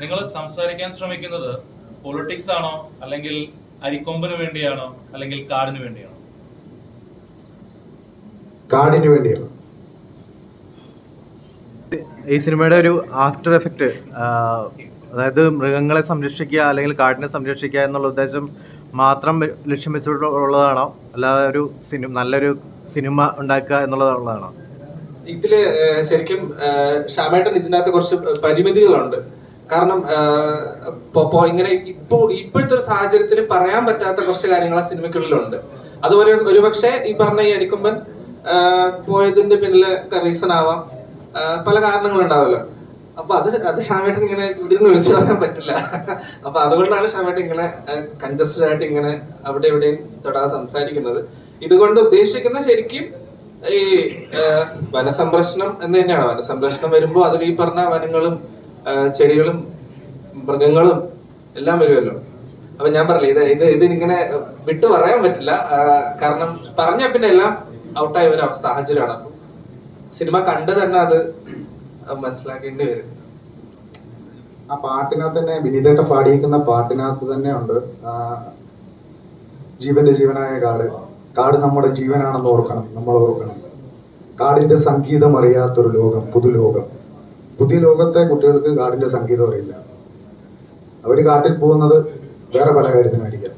നിങ്ങൾ സംസാരിക്കാൻ ശ്രമിക്കുന്നത് പൊളിറ്റിക്സ് ആണോ? അല്ലെങ്കിൽ അരിക്കൊമ്പിന് വേണ്ടിയാണോ? അല്ലെങ്കിൽ കാടിന് വേണ്ടിയാണോ? കാടിന് വേണ്ടിയാണ്. ഈ സിനിമയുടെ ഒരു ആഫ്റ്റർ എഫക്റ്റ് അതായത് മൃഗങ്ങളെ സംരക്ഷിക്കുക അല്ലെങ്കിൽ കാടിനെ സംരക്ഷിക്കുക എന്നുള്ള ഉദ്ദേശം മാത്രം ലക്ഷ്യം വെച്ചിട്ടുള്ളതാണോ? അല്ലാതെ ഒരു സിനിമ നല്ലൊരു സിനിമ ഉണ്ടാക്കുക എന്നുള്ളതുള്ളതാണോ ഇതിൽ ശരിക്കും ഷാമേട്ടൻ ഇതിനകത്ത് കുറച്ച് പരിമിതികളുണ്ട്. കാരണം ഇങ്ങനെ ഇപ്പോ ഇപ്പോഴത്തെ ഒരു സാഹചര്യത്തിൽ പറയാൻ പറ്റാത്ത കുറച്ച് കാര്യങ്ങൾ ആ സിനിമക്കുള്ളിലുണ്ട് അതുപോലെ ഒരുപക്ഷെ ഈ പറഞ്ഞ ഈ അരിക്കുമ്പൻ പോയതിന്റെ പിന്നിൽ റീസൺ ആവാം. പല കാരണങ്ങൾ ഉണ്ടാവല്ലോ അപ്പൊ അത് അത് ഷാമേട്ടൻ ഇങ്ങനെ ഇവിടെ നിന്ന് വിളിച്ചു പറയാൻ പറ്റില്ല. അപ്പൊ അതുകൊണ്ടാണ് ഷാമേട്ടൻ ഇങ്ങനെ കൺജസ്റ്റഡ് ആയിട്ട് ഇങ്ങനെ അവിടെ എവിടെയും തൊടാതെ സംസാരിക്കുന്നത്. ഇതുകൊണ്ട് ഉദ്ദേശിക്കുന്ന ശരിക്കും ഈ വനസംരക്ഷണം എന്ന് തന്നെയാണ്. വനസംരക്ഷണം വരുമ്പോ അതിൽ ഈ പറഞ്ഞ വനങ്ങളും ചെടികളും മൃഗങ്ങളും എല്ലാം വരുമല്ലോ. അപ്പൊ ഞാൻ പറഞ്ഞില്ല ഇത് ഇത് ഇതിനിങ്ങനെ വിട്ടു പറയാൻ പറ്റില്ല. കാരണം പറഞ്ഞ പിന്നെ എല്ലാം ഔട്ടായ ഒരു സാഹചര്യമാണ്. അപ്പൊ സിനിമ കണ്ട് തന്നെ അത് മനസ്സിലാക്കേണ്ടി വരും. ആ പാട്ടിനകത്ത് തന്നെ വിനീതേട്ടൻ പാടിയിരിക്കുന്ന പാട്ടിനകത്ത് തന്നെ ഉണ്ട് ജീവന്റെ ജീവനായ കാട് കാട് നമ്മുടെ ജീവനാണെന്ന് ഓർക്കണം നമ്മൾ ഓർക്കണം. കാടിന്റെ സംഗീതം അറിയാത്തൊരു ലോകം പുതുലോകം. പുതിയ ലോകത്തെ കുട്ടികൾക്ക് കാടിന്റെ സംഗീതം അറിയില്ല. അവർ കാട്ടിൽ പോകുന്നത് വേറെ പല കാര്യത്തിനായിരിക്കാം.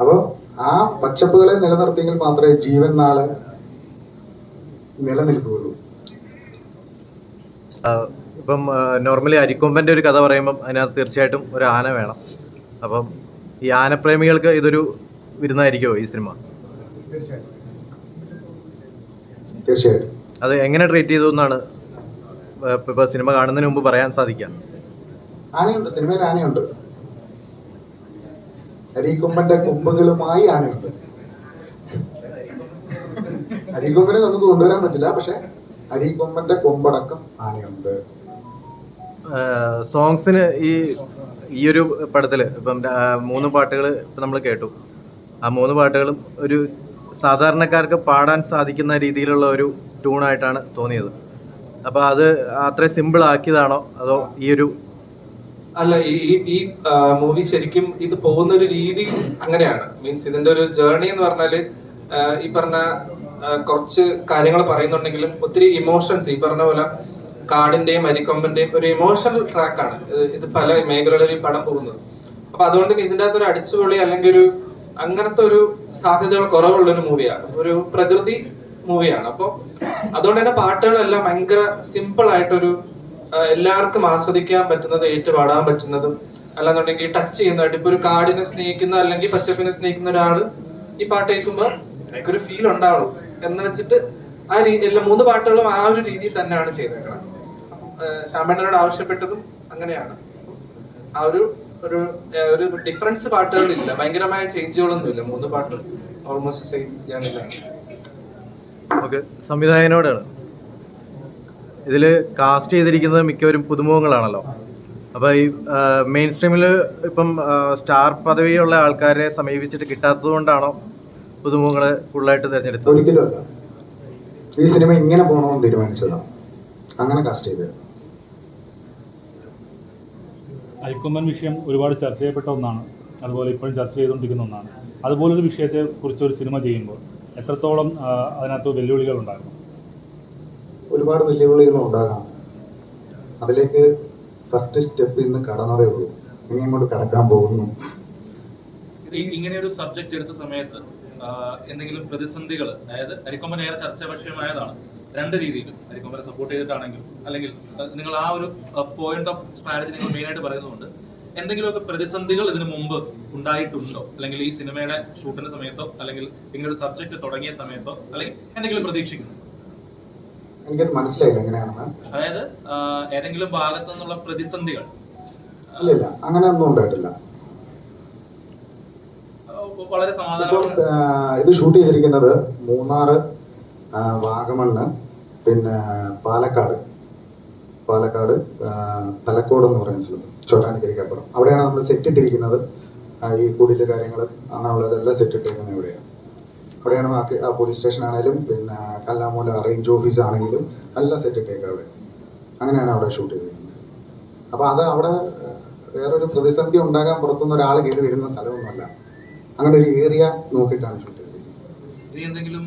അപ്പോൾ ആ പച്ചപ്പുകളെ നിലനിർത്തിയെങ്കിൽ മാത്രമേ ജീവൻ നാളെ നിലനിൽക്കുകയുള്ളൂ. ഇപ്പം നോർമലി അരിക്കൊമ്പന്റെ ഒരു കഥ പറയുമ്പം അതിനകത്ത് തീർച്ചയായിട്ടും ഒരു ആന വേണം. അപ്പം ഈ ആനപ്രേമികൾക്ക് ഇതൊരു വിരുന്നായിരിക്കുമോ ഈ സിനിമ? തീർച്ചയായിട്ടും. അത് എങ്ങനെ ട്രീറ്റ് ചെയ്തു എന്നാണ് സിനിമ കാണുന്നതിന് മുമ്പ് പറയാൻ സാധിക്കുക? ആനയുണ്ട് സിനിമയിൽ ആനയുണ്ട്. അരീക്കൊമ്പന്റെ കൊമ്പുകളുമായി ആനയുണ്ട്. അരീക്കൊമ്പനെ നമുക്ക് കൊണ്ടുവരാൻ പറ്റില്ല പക്ഷെ അരീക്കൊമ്പന്റെ കൊമ്പടക്കം ആനയുണ്ട്. സോങ്സിന് ഈ ഈ ഒരു പടത്തിൽ ഇപ്പം മൂന്ന് പാട്ടുകൾ ഇപ്പം നമ്മൾ കേട്ടു. ആ മൂന്ന് പാട്ടുകളും ഒരു സാധാരണക്കാർക്ക് പാടാൻ സാധിക്കുന്ന രീതിയിലുള്ള ഒരു ട്യൂണായിട്ടാണ് തോന്നിയത്. അപ്പോൾ അത് അത്ര സിമ്പിൾ ആക്കിയതാണോ? അതോ ഈ ഒരു അല്ല ഈ ഈ- മൂവി ശരിക്കും ഇത് പോകുന്ന ഒരു രീതി അങ്ങനെയാണ്. മീൻസ് ഇതിന്റെ ഒരു ജേർണി എന്ന് പറഞ്ഞാൽ ഈ പറഞ്ഞ കുറച്ച് കാര്യങ്ങൾ പറയുന്നുണ്ടെങ്കിലും ഒത്തിരി ഇമോഷൻസ് ഈ പറഞ്ഞ പോലെ കാടിന്റെയും അരിക്കൊമ്പന്റെയും ഒരു ഇമോഷണൽ ട്രാക്കാണ് ഇത് പല മേഖലകളിൽ പടം പോകുന്നത്. അപ്പൊ അതുകൊണ്ട് ഇതിന്റെ അകത്തൊരു അടിച്ചുപൊളി അല്ലെങ്കിൽ ഒരു അങ്ങനത്തെ ഒരു സാധ്യതകൾ കുറവുള്ള ഒരു മൂവിയാണ് ഒരു പ്രകൃതി മൂവിയാണ് അപ്പോൾ അതുകൊണ്ട് തന്നെ പാട്ടുകളെല്ലാം ഭയങ്കര സിമ്പിൾ ആയിട്ടൊരു എല്ലാവർക്കും ആസ്വദിക്കാൻ പറ്റുന്നത് ഏറ്റുപാടാൻ പറ്റുന്നതും അല്ലാന്നുണ്ടെങ്കിൽ ടച്ച് ചെയ്യുന്നതായിട്ട്. ഇപ്പൊ ഒരു കാടിനെ സ്നേഹിക്കുന്ന അല്ലെങ്കിൽ പച്ചപ്പിനെ സ്നേഹിക്കുന്ന ഒരാൾ ഈ പാട്ട് കേൾക്കുമ്പോൾ ഒരു ഫീൽ ഉണ്ടാവും എന്ന് വെച്ചിട്ട് ആ രീതി എല്ലാ മൂന്ന് പാട്ടുകളും ആ ഒരു രീതിയിൽ തന്നെയാണ് ചെയ്തേക്കുന്നത് ശ്യാമേട്ടനോട് ആവശ്യപ്പെട്ടതും അങ്ങനെയാണ്. ആ ഒരു ഒരു ഒരു ഡിഫറൻസ് പാട്ടുകളില്ല. ഭയങ്കരമായ ചേഞ്ചുകളൊന്നും ഇല്ല മൂന്ന് പാട്ടും ഓൾമോസ്റ്റ് സെയിം ഓക്കെ. സംവിധായകനോടാണ്. ഇതിൽ കാസ്റ്റ് ചെയ്തിരിക്കുന്നത് മിക്കവരും പുതുമുഖങ്ങളാണല്ലോ. അപ്പോൾ ഈ മെയിൻ സ്ട്രീമിൽ ഇപ്പം സ്റ്റാർ പദവിയുള്ള ആൾക്കാരെ സമീപിച്ചിട്ട് കിട്ടാത്തത് കൊണ്ടാണോ പുതുമുഖങ്ങളെ കൂടുതലായിട്ട് തിരഞ്ഞെടുത്തത്? ഒരിക്കലും അല്ല. ഈ സിനിമ ഇങ്ങനെ പോകണമെന്ന് തീരുമാനിച്ചതാണ്. അങ്ങനെ കാസ്റ്റ് ചെയ്തത്. അരിക്കൊമ്പൻ വിഷയം ഒരുപാട് ചർച്ച ചെയ്യപ്പെട്ട ഒന്നാണ്. അതുപോലെ ഇപ്പോഴും ചർച്ച ചെയ്തുകൊണ്ടിരിക്കുന്ന ഒന്നാണ്. അതുപോലൊരു വിഷയത്തെ കുറിച്ച് ഒരു സിനിമ ചെയ്യുമ്പോൾ എത്രത്തോളം അതിനകത്ത് വെല്ലുവിളികൾ ഉണ്ടാകും? ഒരുപാട് വെല്ലുവിളികൾ ഉണ്ടാകാം. അതിലേക്ക് ഫസ്റ്റ് സ്റ്റെപ്പ് ഇന്ന് കടന്നതേ ഉള്ളൂ. ഇനി ഇങ്ങോട്ട് കടക്കാൻ പോകുന്നു. ഇങ്ങനെ ഒരു സബ്ജക്ട് എടുത്ത സമയത്ത് എന്തെങ്കിലും പ്രതിസന്ധികൾ അതായത് അരിക്കൊമ്പൻ ഏറെ ചർച്ചാ വിഷയമായതാണ് രണ്ട് രീതിയിലും അരിക്കൊമ്പനെ സപ്പോർട്ട് ചെയ്തിട്ടാണെങ്കിലും. അല്ലെങ്കിൽ നിങ്ങൾ ആ ഒരു പോയിന്റ് ഓഫ് സ്ട്രാറ്റജി നിങ്ങൾ മെയിൻ ആയിട്ട് പറയുന്നതുകൊണ്ട് എന്തെങ്കിലുമൊക്കെ പ്രതിസന്ധികൾ ഇതിനു മുമ്പ് ഉണ്ടായിട്ടുണ്ടോ? അല്ലെങ്കിൽ ഈ സിനിമയുടെ ഷൂട്ടിന്റെ സമയത്തോ അല്ലെങ്കിൽ ഇങ്ങനെ ഒരു സബ്ജക്ട് തുടങ്ങിയ സമയത്തോ അല്ലെങ്കിൽ എന്തെങ്കിലും പ്രതീക്ഷിക്കുന്നു? എനിക്കത് മനസ്സിലായില്ല എങ്ങനെയാണെന്ന്. അതായത് ഏതെങ്കിലും ഭാഗത്തു നിന്നുള്ള പ്രതിസന്ധികൾ. ഇല്ല ഇല്ല അങ്ങനെ ഒന്നും ഉണ്ടായിട്ടില്ല വളരെ സമാധാനം ഇത് ഷൂട്ട് ചെയ്തിരിക്കുന്നത് മൂന്നാറ് വാഗമണ് വാഗമണ്ണ് പിന്നെ പാലക്കാട്. പാലക്കാട് തലക്കോട് എന്ന് പറയുന്ന സ്ഥലത്ത് ചോട്ടാനിക്കരിക്കപ്പുറം അവിടെയാണ് നമ്മൾ സെറ്റ് ഇട്ടിരിക്കുന്നത്. ഈ കുടിൽ കാര്യങ്ങൾ അങ്ങനെയുള്ളതെല്ലാം സെറ്റ് ഇട്ടിരിക്കുന്നത് ഇവിടെയാണ്. അവിടെയാണ് ബാക്കി ആ പോലീസ് സ്റ്റേഷൻ ആണെങ്കിലും പിന്നെ കല്ലാമൂല റേഞ്ച് ഓഫീസ് ആണെങ്കിലും എല്ലാം സെറ്റ് ഇട്ടേക്കുക അവിടെ. അങ്ങനെയാണ് അവിടെ ഷൂട്ട് ചെയ്തിരിക്കുന്നത്. അപ്പോൾ അത് അവിടെ വേറൊരു പ്രതിസന്ധി ഉണ്ടാകാൻ പുറത്തുനിന്ന് ഒരാൾ കയറി വരുന്ന സ്ഥലമൊന്നുമല്ല. അങ്ങനെ ഒരു ഏരിയ നോക്കിയിട്ടാണ് ഷൂട്ട് ചെയ്തിരിക്കുന്നത്. ഇനി എന്തെങ്കിലും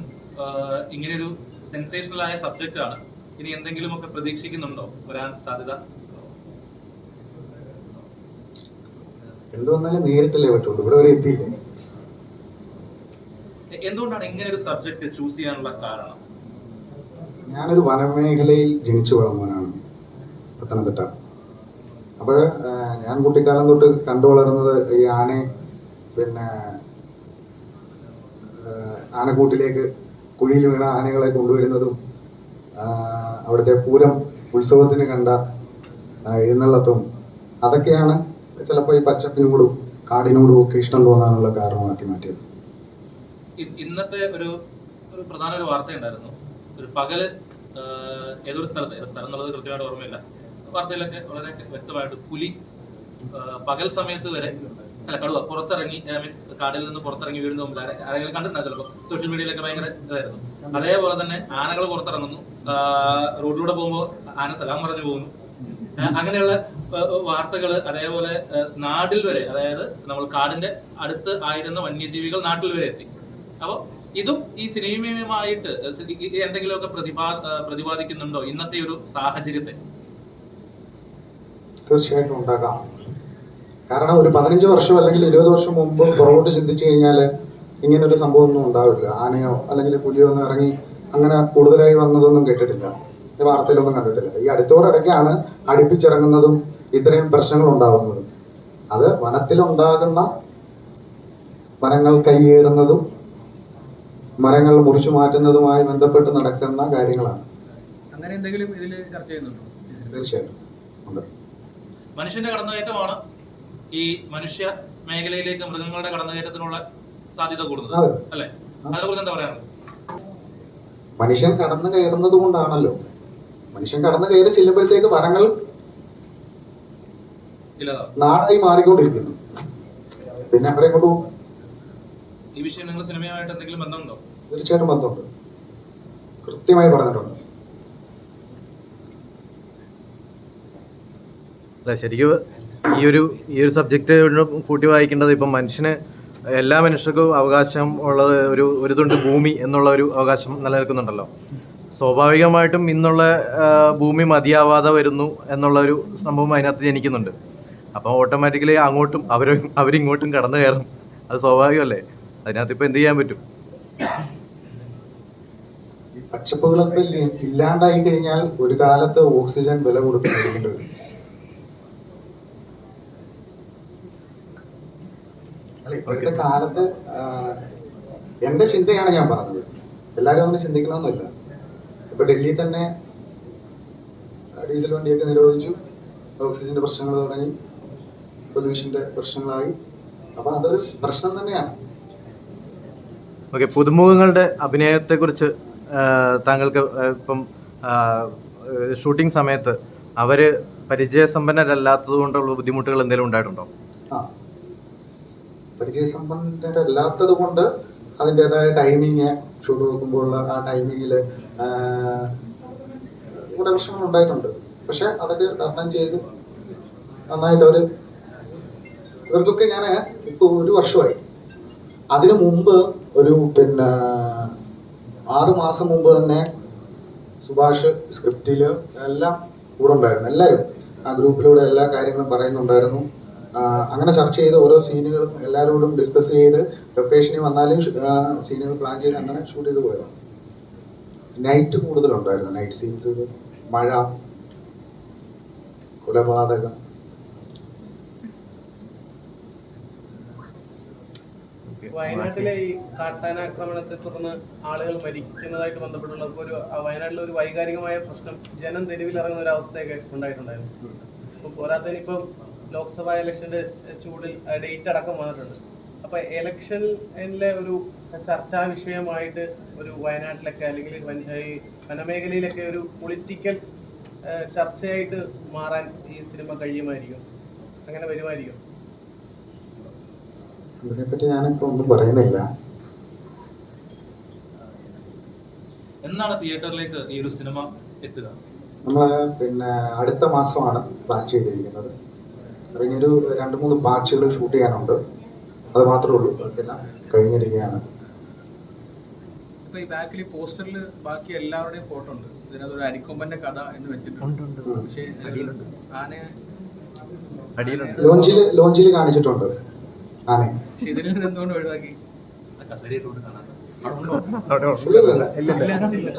ഇങ്ങനെയൊരു സെൻസേഷണൽ ആയ സബ്ജക്റ്റ് ആണ്. ഇനി എന്തെങ്കിലും ഒക്കെ പ്രതീക്ഷിക്കുന്നുണ്ടോ? വരാൻ സാധ്യത? നേരിട്ടല്ലേ പറ്റുള്ളൂ. ഇവിടെ വരെ എത്തിയില്ലേ? എന്തുകൊണ്ടാണ് ഇങ്ങനെ ഒരു സബ്ജക്ട് ചൂസ് ചെയ്യാനുള്ള കാരണം? ഞാനൊരു വനമേഖലയിൽ ജനിച്ചു വളർന്നവനാണ്. പത്തനംതിട്ട. അപ്പോൾ ഞാൻ കുട്ടിക്കാലം തൊട്ട് കണ്ടു വളർന്നത് ഈ ആനയെ പിന്നെ ആനക്കൂട്ടിലേക്ക് കുഴിയിൽ വീണ ആനകളെ കൊണ്ടുവരുന്നതും അവിടുത്തെ പൂരം ഉത്സവത്തിന് കണ്ട എഴുന്നള്ളത്തും അതൊക്കെയാണ് ചിലപ്പോൾ ഈ പച്ചപ്പിനോടും കാടിനോടും ഒക്കെ ഇഷ്ടം തോന്നാനുള്ള കാരണമാക്കി മാറ്റിയത്. ഇന്നത്തെ ഒരു ഒരു പ്രധാന ഒരു വാർത്തയുണ്ടായിരുന്നു. ഒരു പകൽ ഏതൊരു സ്ഥലത്ത് ഏത് സ്ഥലം എന്നുള്ളത് കൃത്യമായിട്ട് ഓർമ്മയില്ല. വാർത്തയിലൊക്കെ വളരെ വ്യക്തമായിട്ട് പുലി പകൽ സമയത്ത് വരെ അല്ല കടുവ പുറത്തിറങ്ങി കാടിൽ നിന്ന് പുറത്തിറങ്ങി വീഴുന്ന മുമ്പ് ആരെ- ആരെങ്കിലും കണ്ടിട്ടുണ്ടോ ചിലപ്പോൾ സോഷ്യൽ മീഡിയയിലൊക്കെ ഭയങ്കര ഇതായിരുന്നു. അതേപോലെ തന്നെ ആനകൾ പുറത്തിറങ്ങുന്നു. റോഡിലൂടെ പോകുമ്പോൾ ആന സലാം പറഞ്ഞു പോകുന്നു. അങ്ങനെയുള്ള വാർത്തകൾ അതേപോലെ നാടിൽ വരെ അതായത് നമ്മൾ കാടിന്റെ അടുത്ത് ആയിരുന്ന വന്യജീവികൾ നാട്ടിൽ വരെ എത്തി. അപ്പോൾ ഇതും ഈ സിനിമയുമായിട്ട് എന്തെങ്കിലുമൊക്കെ പ്രതിപാ പ്രതിപാദിക്കുന്നുണ്ടോ ഇന്നത്തെ ഒരു സാഹചര്യത്തെ? തീർച്ചയായിട്ടും ഉണ്ടാക്കാം കാരണം ഒരു പതിനഞ്ച് വർഷം അല്ലെങ്കിൽ ഇരുപത് വർഷം മുമ്പ് പുറകോട്ട് ചിന്തിച്ചു കഴിഞ്ഞാൽ ഇങ്ങനൊരു സംഭവം ഒന്നും ഉണ്ടാവില്ല. ആനയോ അല്ലെങ്കിൽ പുലിയോ ഒന്നും ഇറങ്ങി അങ്ങനെ കൂടുതലായി വന്നതൊന്നും കേട്ടിട്ടില്ല. ഈ വാർത്തയിലൊന്നും കണ്ടിട്ടില്ല. ഈ അടുത്തോടിടയ്ക്കാണ് അടുപ്പിച്ചിറങ്ങുന്നതും ഇത്രയും പ്രശ്നങ്ങൾ ഉണ്ടാകുന്നതും അത് വനത്തിലുണ്ടാകുന്ന വനങ്ങൾ കയ്യേറുന്നതും മരങ്ങൾ മുറിച്ചു മാറ്റുന്നതുമായി ബന്ധപ്പെട്ട് നടക്കുന്ന കാര്യങ്ങളാണ്. അങ്ങനെ എന്തെങ്കിലും ഇതിൽ ചർച്ച ചെയ്യുന്നുണ്ടോ? തീർച്ചയായിട്ടും. ഉണ്ട്. മനുഷ്യന്റെ കടന്നുകയറ്റമാണ് ഈ മനുഷ്യ മേഖലയിലേക്ക് മൃഗങ്ങളുടെ കടന്നുകയറ്റത്തിനുള്ള സാധ്യത കൂടുന്നത് അതെ. അല്ലെ? അതിനെ കുറിച്ച് എന്താ പറയാനുള്ളത്? മനുഷ്യൻ കടന്നു കയറുന്നത് കൊണ്ടാണല്ലോ. മനുഷ്യൻ കടന്നു കയറി ചെല്ലുമ്പോഴത്തേക്ക് വരങ്ങൾ നാളായി മാറിക്കൊണ്ടിരിക്കുന്നു. പിന്നെ അവരെ കൊണ്ടു ഈ വിഷയം നിങ്ങൾ സിനിമയുമായിട്ട് എന്തെങ്കിലും ബന്ധമുണ്ടോ? തീർച്ചയായിട്ടും ബന്ധമുണ്ട്. കൃത്യമായി പറഞ്ഞിട്ടുണ്ട്. അല്ല ശരിക്കും ഈ ഒരു ഈ ഒരു സബ്ജക്റ്റ് കൂട്ടി വായിക്കേണ്ടത് ഇപ്പം മനുഷ്യന് എല്ലാ മനുഷ്യർക്കും അവകാശം ഉള്ളത് ഒരു ഒരു തുണ്ട് ഭൂമി എന്നുള്ള ഒരു അവകാശം നിലനിൽക്കുന്നുണ്ടല്ലോ. സ്വാഭാവികമായിട്ടും ഇന്നുള്ള ഭൂമി മതിയാവാതെ വരുന്നു എന്നുള്ള ഒരു സംഭവം അതിനകത്ത് ജനിക്കുന്നുണ്ട്. അപ്പോൾ ഓട്ടോമാറ്റിക്കലി അങ്ങോട്ടും അവർ അവരിങ്ങോട്ടും കടന്നു കയറും. അത് സ്വാഭാവികമല്ലേ? അതിനകത്ത് ഇപ്പോൾ എന്ത് ചെയ്യാൻ പറ്റും? പച്ചപ്പുകളൊക്കെ ഇല്ലാണ്ടായി കഴിഞ്ഞാൽ ഒരു കാലത്ത് ഓക്സിജൻ വില കൊടുത്ത് ഇപ്പോഴത്തെ കാലത്ത് എന്റെ ചിന്തയാണ് ഞാൻ പറഞ്ഞത്. എല്ലാവരും അങ്ങനെ ചിന്തിക്കണമെന്നില്ല. ഇപ്പൊ ഡൽഹിയിൽ തന്നെ ഡീസൽ വണ്ടിയൊക്കെ നിരോധിച്ചു. ഓക്സിജന്റെ പ്രശ്നങ്ങൾ തുടങ്ങി. പൊല്യൂഷന്റെ പ്രശ്നങ്ങളായി. അപ്പൊ അതൊരു പ്രശ്നം തന്നെയാണ്. ഓക്കെ പുതുമുഖങ്ങളുടെ അഭിനയത്തെക്കുറിച്ച് കുറിച്ച് താങ്കൾക്ക് ഇപ്പം ഷൂട്ടിംഗ് സമയത്ത് അവർ പരിചയസമ്പന്നരല്ലാത്തത് കൊണ്ടുള്ള ബുദ്ധിമുട്ടുകൾ എന്തെങ്കിലും ഉണ്ടായിട്ടുണ്ടോ? ആ പരിചയസമ്പന്നരല്ലാത്തത് കൊണ്ട് അതിന്റെതായ ടൈമിങ് ഷൂട്ട് വെക്കുമ്പോഴുള്ള ആ ടൈമിങ്ങിൽ കുറേ പ്രശ്നങ്ങൾ ഉണ്ടായിട്ടുണ്ട്. പക്ഷെ അതൊക്കെ തരണം ചെയ്ത് നന്നായിട്ട് അവർ ഇവർക്കൊക്കെ ഞാൻ ഇപ്പോൾ ഒരു വർഷമായി. അതിനു മുമ്പ് ഒരു പിന്നെ ആറ് മാസം മുമ്പ് തന്നെ സുഭാഷ് സ്ക്രിപ്റ്റിൽ എല്ലാം കൂടെ ഉണ്ടായിരുന്നു. എല്ലാവരും ആ ഗ്രൂപ്പിലൂടെ എല്ലാ കാര്യങ്ങളും പറയുന്നുണ്ടായിരുന്നു. അങ്ങനെ ചർച്ച ചെയ്ത് ഓരോ സീനുകളും എല്ലാവരോടും ഡിസ്കസ് ചെയ്ത് ലൊക്കേഷനിൽ വന്നാലും സീനുകൾ പ്ലാൻ ചെയ്ത് അങ്ങനെ ഷൂട്ട് ചെയ്ത് പോയതാണ്. നൈറ്റ് കൂടുതലുണ്ടായിരുന്നു. നൈറ്റ് സീൻസ് മഴ കൊലപാതകം. വയനാട്ടിലെ ഈ കാട്ടാന ആക്രമണത്തെ തുടർന്ന് ആളുകൾ മരിക്കുന്നതായിട്ട് ബന്ധപ്പെട്ടുള്ള ഒരു വയനാട്ടിലെ ഒരു വൈകാരികമായ പ്രശ്നം ജനം തെരുവിൽ ഇറങ്ങുന്ന ഒരു അവസ്ഥയൊക്കെ ഉണ്ടായിട്ടുണ്ടായിരുന്നു. ഇപ്പൊ പോരാത്തതിന് ഇപ്പം ലോക്സഭാ ഇലക്ഷന്റെ ചൂടിൽ ഡേറ്റ് അടക്കം വന്നിട്ടുണ്ട്. അപ്പൊ ഇലക്ഷനിലെ ഒരു ചർച്ചാ വിഷയമായിട്ട് ഒരു വയനാട്ടിലൊക്കെ അല്ലെങ്കിൽ വനമേഖലയിലൊക്കെ ഒരു പൊളിറ്റിക്കൽ ചർച്ചയായിട്ട് മാറാൻ ഈ സിനിമ കഴിയുമായിരിക്കും. അങ്ങനെ വരുമായിരിക്കും. ഇതിനെപ്പറ്റി ഞാനിപ്പോ ഒന്നും പറയുന്നില്ല. എന്നാണ് തിയേറ്ററിലേക്ക് ഈ ഒരു സിനിമ എത്തുക? നമ്മൾ പിന്നെ അടുത്ത മാസമാണ് പ്ലാൻ ചെയ്തിരിക്കുന്നത്. അപ്പം ഇനി ഒരു രണ്ട് മൂന്ന് പാച്ചുകൾ ഷൂട്ട് ചെയ്യാനുണ്ട്. അത് മാത്രമേ ഉള്ളൂ. പിന്നെ കഴിഞ്ഞിരിക്കുകയാണ്. ഇപ്പൊ ഈ ബാക്കിൽ പോസ്റ്ററിൽ ബാക്കി എല്ലാവരുടെയും ഫോട്ടോ ഉണ്ട്. ഇതിനകത്ത് ഒരു അരിക്കൊമ്പന്റെ കഥ എന്ന് വെച്ചിട്ടുണ്ട്. പക്ഷേ അടിയിലുണ്ട്. ലോഞ്ചിൽ ലോഞ്ചിൽ കാണിച്ചിട്ടുണ്ട്. ആനെ. പക്ഷെ ഇതിൽ നിന്ന് എന്തുകൊണ്ട് ഒഴിവാക്കി?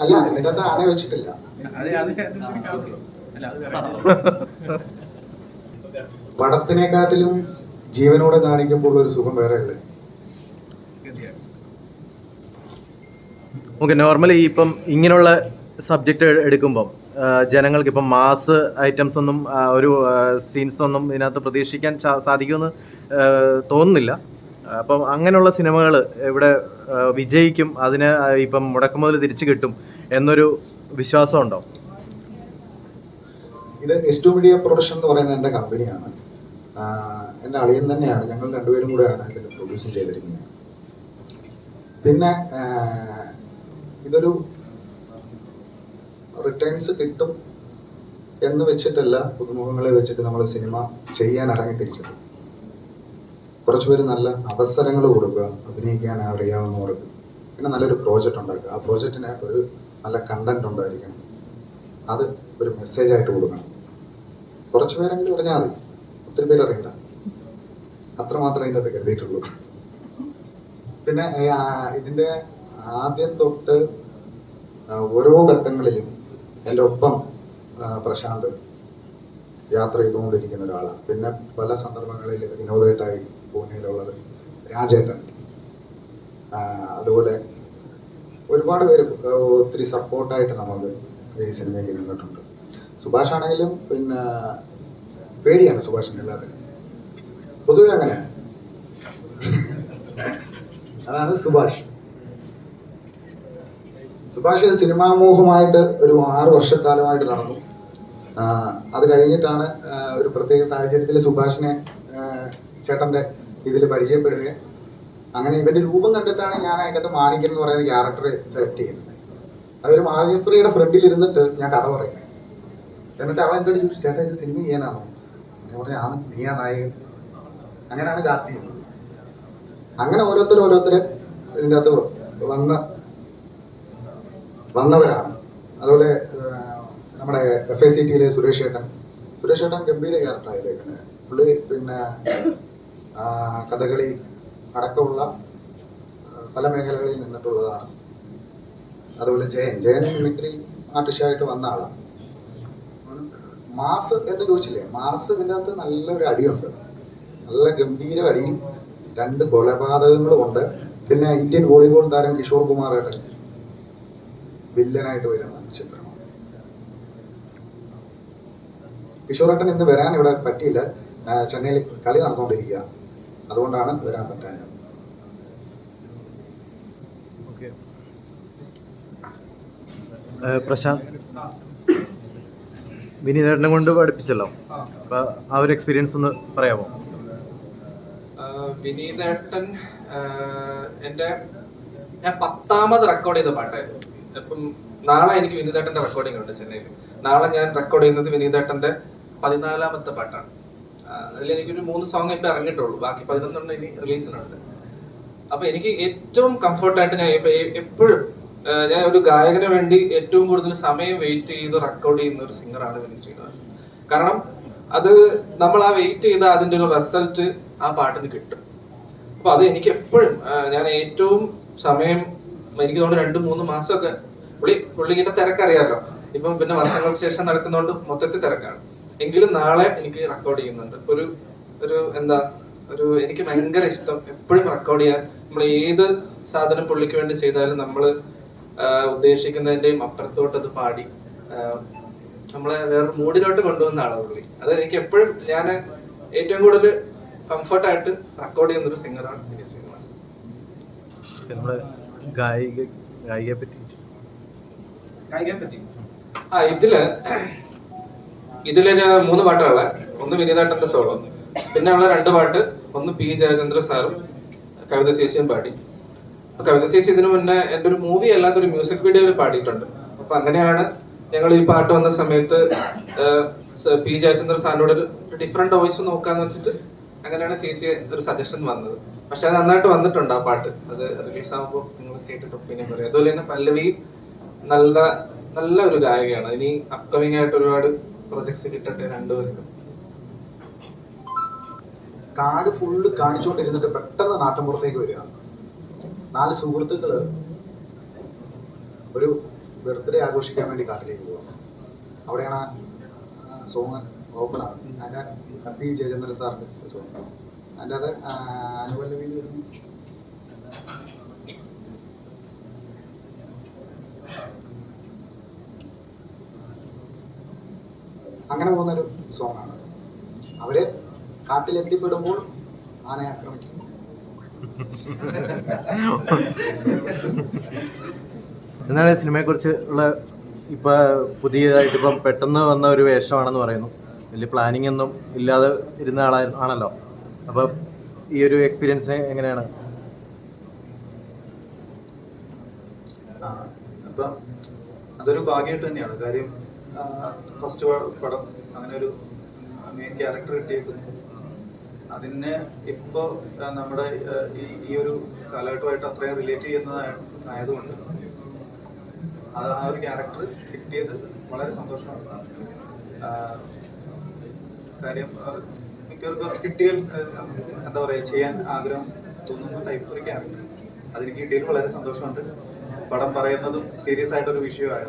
അല്ല ആന വെച്ചിട്ടില്ല. അതെ അത് അത് അല്ല അത് വേറെ. പടത്തിനെക്കാട്ടിലും ജീവനോടെ കാണിക്കുമ്പോൾ ഒരു സുഖം വേറെ ഉണ്ട്. ഓക്കെ നോർമലി ഇപ്പം ഇങ്ങനെയുള്ള സബ്ജക്റ്റ് എടുക്കുമ്പം ജനങ്ങൾക്ക് ഇപ്പം മാസ് ഐറ്റംസ് ഒന്നും ഒരു സീൻസ് ഒന്നും ഇതിനകത്ത് പ്രതീക്ഷിക്കാൻ സാധിക്കുമെന്ന് തോന്നുന്നില്ല അപ്പം അങ്ങനെയുള്ള സിനിമകൾ ഇവിടെ വിജയിക്കും അതിന് ഇപ്പം മുടക്കുമുതൽ തിരിച്ചു കിട്ടും എന്നൊരു വിശ്വാസം ഉണ്ടോ ഇത് എസ് ടു മീഡിയ പ്രൊഡക്ഷൻ എന്ന് പറയുന്ന എന്റെ കമ്പനിയാണ് എന്റെ അളിയൻ തന്നെയാണ്. ഞങ്ങൾ രണ്ടുപേരും കൂടെയാണ് ഇതിൽ പ്രൊഡ്യൂസ് ചെയ്തിരിക്കുന്നത്. പിന്നെ ഇതൊരു റിട്ടേൺസ് കിട്ടും എന്ന് വെച്ചിട്ടല്ല പുതുമുഖങ്ങളെ വെച്ചിട്ട് നമ്മൾ സിനിമ ചെയ്യാൻ ഇറങ്ങി തിരിച്ചത്. കുറച്ചുപേര് നല്ല അവസരങ്ങൾ കൊടുക്കുക അഭിനയിക്കാൻ അറിയാവുന്നവർക്ക്. പിന്നെ നല്ലൊരു പ്രോജക്റ്റ് ഉണ്ടാക്കുക. ആ പ്രോജക്റ്റിന് ഒരു നല്ല കണ്ടന്റ് ഉണ്ടായിരിക്കണം. അത് ഒരു മെസ്സേജായിട്ട് കൊടുക്കണം. കുറച്ച് പേരെങ്കിലും അറിഞ്ഞാൽ മതി. ഒത്തിരി പേര് അറിയണ്ട അത്ര മാത്രമേ ഇതിന്റെ അത് കരുതിയിട്ടുള്ളൂ. പിന്നെ ഇതിന്റെ ആദ്യം തൊട്ട് ഓരോ ഘട്ടങ്ങളിലും എന്റെ ഒപ്പം പ്രശാന്ത് യാത്ര ചെയ്തുകൊണ്ടിരിക്കുന്ന ഒരാളാണ്. പിന്നെ പല സന്ദർഭങ്ങളിൽ വിനോദമായിട്ടായി പൂനെയിലുള്ളത് രാജേട്ടൻ. അതുപോലെ ഒരുപാട് പേര് ഒത്തിരി സപ്പോർട്ടായിട്ട് നമുക്ക് ഈ സിനിമയ്ക്ക് നിന്നിട്ടുണ്ട് സുഭാഷ് ആണെങ്കിലും പിന്നെ പേടിയാണ് സുഭാഷിന് എല്ലാത്തിനും പൊതുവെ അങ്ങനെയാണ് അതാണ് സുഭാഷ്. സുഭാഷ് സിനിമാമോഹമായിട്ട് ഒരു ആറ് വർഷക്കാലമായിട്ട് നടന്നു. അത് കഴിഞ്ഞിട്ടാണ് ഒരു പ്രത്യേക സാഹചര്യത്തിൽ സുഭാഷിനെ ചേട്ടന്റെ ഇതിൽ പരിചയപ്പെടുകയും അങ്ങനെ ഇവന്റെ രൂപം കണ്ടിട്ടാണ് ഞാൻ അതിനകത്ത് മാണിക്കൻ എന്ന് പറയുന്ന ക്യാരക്ടർ സെലക്ട് ചെയ്യുന്നത്. അതൊരു മാലിന്യപ്രിയുടെ ഫ്രണ്ടിൽ ഇരുന്നിട്ട് ഞാൻ കഥ പറയുന്നത്. എന്നിട്ട് അവൻ എന്തോട് ചോദിച്ചു ചേട്ടാ ഇത് സിനിമ ചെയ്യാനാണോ? ആണ് നീയാ നായകൻ അങ്ങനെയാണ് കാസ്റ്റ് ചെയ്യുന്നത്. അങ്ങനെ ഓരോരുത്തർ ഓരോരുത്തർ ഇതിന്റെ അകത്ത് വന്ന വന്നവരാണ്. അതുപോലെ നമ്മുടെ എഫ് ഐ സി ടിയിലെ സുരേഷ് ഏട്ടൻ. സുരേഷ് ഏട്ടൻ ഗംഭീര ക്യാരക്ടറായിരിക്കുന്നത് പുള്ളി പിന്നെ കഥകളി അടക്കമുള്ള പല മേഖലകളിൽ നിന്നിട്ടുള്ളതാണ്. അതുപോലെ ജയൻ. ജയൻ മിമിക്രി ആർട്ടിസ്റ്റായിട്ട് വന്ന ആളാണ്. മാസ് എന്ന് ചോദിച്ചില്ലേ? മാസ് ഇതിന്റെ അകത്ത് നല്ലൊരു അടിയുണ്ട്. നല്ല ഗംഭീര അടി രണ്ട് കൊലപാതകങ്ങളും ഉണ്ട്. പിന്നെ ഇന്ത്യൻ വോളിബോൾ താരം കിഷോർ കുമാറുടെ വില്ലനായിട്ട് വരുന്ന ചിത്രമാണ് കിഷോറേട്ടൻ ഇന്ന് വരാൻ ഇവിടെ പറ്റിയില്ല. ചെന്നൈയിൽ കളി നടന്നുകൊണ്ടിരിക്കുക. അതുകൊണ്ടാണ് വരാൻ പറ്റാഞ്ഞത്. പ്രശാന്ത്. വിനീതേട്ടനെ കൊണ്ട് പഠിപ്പിച്ചല്ലോ. അപ്പൊ ആ ഒരു എക്സ്പീരിയൻസ് ഒന്ന് പറയാമോ? വിനീതേട്ടൻ എന്റെ എന്റെ ഞാൻ പത്താമത് റെക്കോർഡ് ചെയ്ത പാട്ടായിരുന്നു. അപ്പം നാളെ എനിക്ക് വിനീതേട്ടന്റെ റെക്കോർഡിംഗ് ഉണ്ട് ചെന്നൈയിൽ. നാളെ ഞാൻ റെക്കോർഡ് ചെയ്യുന്നത് വിനീതേട്ടന്റെ പതിനാലാമത്തെ പാട്ടാണ്. അതിൽ എനിക്കൊരു മൂന്ന് സോങ് ഇപ്പം ഇറങ്ങിയിട്ടുള്ളൂ. ബാക്കി പതിനൊന്നെണ്ണം ഇനി റിലീസിനുണ്ട് അപ്പൊ എനിക്ക് ഏറ്റവും കംഫർട്ടായിട്ട് ഞാൻ എപ്പോഴും ഞാൻ ഒരു ഗായകന് വേണ്ടി ഏറ്റവും കൂടുതൽ സമയം വെയിറ്റ് ചെയ്ത് റെക്കോർഡ് ചെയ്യുന്ന ഒരു സിംഗറാണ് വിനീത് ശ്രീനിവാസൻ. കാരണം അത് നമ്മൾ ആ വെയിറ്റ് ചെയ്ത അതിന്റെ ഒരു റിസൾട്ട് ആ പാട്ടിന് കിട്ടും. അപ്പൊ അത് എനിക്ക് എപ്പോഴും ഞാൻ ഏറ്റവും സമയം എനിക്ക് തോന്നുന്നു രണ്ട് മൂന്ന് മാസമൊക്കെ പുള്ളി പുള്ളിക്കിட்ட തിരക്കറിയാലോ. ഇപ്പം പിന്നെ വർഷങ്ങൾക്ക് ശേഷം നടക്കുന്നതുകൊണ്ട് മൊത്തത്തിൽ തിരക്കാണ്. എങ്കിലും നാളെ എനിക്ക് റെക്കോർഡ് ചെയ്യുന്നുണ്ട്. ഒരു ഒരു എന്താ ഒരു എനിക്ക് ഭയങ്കര ഇഷ്ടം എപ്പോഴും റെക്കോർഡ് ചെയ്യാൻ. നമ്മൾ ഏത് സാധനം പുള്ളിക്ക് വേണ്ടി ചെയ്താലും നമ്മൾ ഉദ്ദേശിക്കുന്നതിന്റെയും അപ്പുറത്തോട്ട് അത് പാടി. നമ്മളെ വേറെ മൂഡിലോട്ട് കൊണ്ടുവന്ന ആളാണ് പുള്ളി. അത് എനിക്ക് എപ്പോഴും ഞാൻ ഏറ്റവും കൂടുതൽ കംഫർട്ടായിട്ട് റെക്കോർഡ് ചെയ്യുന്ന ഒരു സിംഗറാണ് വിനീത് ശ്രീനിവാസൻ. നമ്മുടെ ഗായിക ഗായികയെ പറ്റി കായികം പറ്റി ആ ഇതിൽ ഇതിൽ മൂന്ന് പാട്ടുകളെ. ഒന്ന് വിനീതാട്ടന്റെ സോളോ പിന്നെ ഉള്ള രണ്ട് പാട്ട് ഒന്ന് പി ജയചന്ദ്ര സാറും കവിത ചേച്ചിയും പാടി. കവിത ചേച്ചി ഇതിനു മുന്നേ എന്റെ ഒരു മൂവി അല്ലാത്തൊരു മ്യൂസിക് വീഡിയോയിൽ പാടിയിട്ടുണ്ട്. അപ്പൊ അങ്ങനെയാണ് ഞങ്ങൾ ഈ പാട്ട് വന്ന സമയത്ത് പി. ജയചന്ദ്രൻ സാറിനോട് ഒരു ഡിഫറെന്റ് വോയിസ് നോക്കാന്ന് വെച്ചിട്ട് അങ്ങനെയാണ് ചേച്ചി ഒരു സജഷൻ വന്നത്. പക്ഷെ അത് നന്നായിട്ട് വന്നിട്ടുണ്ട് ആ പാട്ട്. അത് റിലീസ് ആകുമ്പോൾ നിങ്ങൾ കേട്ടിട്ട് ഒപ്പീനിയൻ പറയും. അതുപോലെ തന്നെ പല്ലവി നല്ല നല്ല ഒരു ഗായികയാണ്. ഇനി അപ്കമിങ് ആയിട്ട് ഒരുപാട് പ്രൊജക്ട്സ് കിട്ടട്ടെ രണ്ടുപേർക്കും. കാട് ഫുള്ള് കാണിച്ചുകൊണ്ടിരുന്നിട്ട് പെട്ടെന്ന് നാട്ടിൻപുറത്തേക്ക് വരിക. നാല് സുഹൃത്തുക്കൾ ഒരു ബർത്ത്ഡേ ആഘോഷിക്കാൻ വേണ്ടി കാട്ടിലേക്ക് പോവാം. അവിടെയാണ് ആ സോങ് ഓപ്പൺ ആകുന്നത് അതിന്റെ പി ജയചന്ദ്രൻ സാറിന്റെ സോങ് അതിന്റെ അത് അനുപല്ലവിയിൽ വരുന്നു. അങ്ങനെ പോകുന്നൊരു സോങ്ങാണ് അവർ കാട്ടിലെത്തിപ്പെടുമ്പോൾ ആനയെ ആക്രമിക്കും എന്താണ് സിനിമയെക്കുറിച്ച് ഉള്ള ഇപ്പൊ പുതിയതായിട്ട് ഇപ്പം പെട്ടെന്ന് വന്ന ഒരു വേഷമാണെന്ന് പറയുന്നു. വലിയ പ്ലാനിങ് ഒന്നും ഇല്ലാതെ ഇരുന്ന ആളാ ആണല്ലോ. അപ്പൊ ഈ ഒരു എക്സ്പീരിയൻസ് എങ്ങനെയാണ്? അപ്പം അതൊരു ഭാഗ്യമായിട്ട് തന്നെയാണ്. കാര്യം ഫസ്റ്റ് പടം അങ്ങനെ ഒരു മെയിൻ ക്യാരക്ടർ കിട്ടിയേക്കുന്നു അതിനെ ഇപ്പോൾ നമ്മുടെ ഈ ഒരു കാലഘട്ടമായിട്ട് അത്രയും റിലേറ്റ് ചെയ്യുന്നതായ ആയതുകൊണ്ട് അത് ആ ഒരു ക്യാരക്ടർ കിട്ടിയത് വളരെ സന്തോഷമാണ് കാര്യം മിക്കവർക്കും കിട്ടിയാൽ എന്താ പറയുക ചെയ്യാൻ ആഗ്രഹം തോന്നുന്ന ടൈപ്പ് ഒരു ക്യാരക്ടർ അതിന് കിട്ടിയതിൽ വളരെ സന്തോഷമുണ്ട്. പടം പറയുന്നതും സീരിയസ് ആയിട്ടൊരു വിഷയമാണ്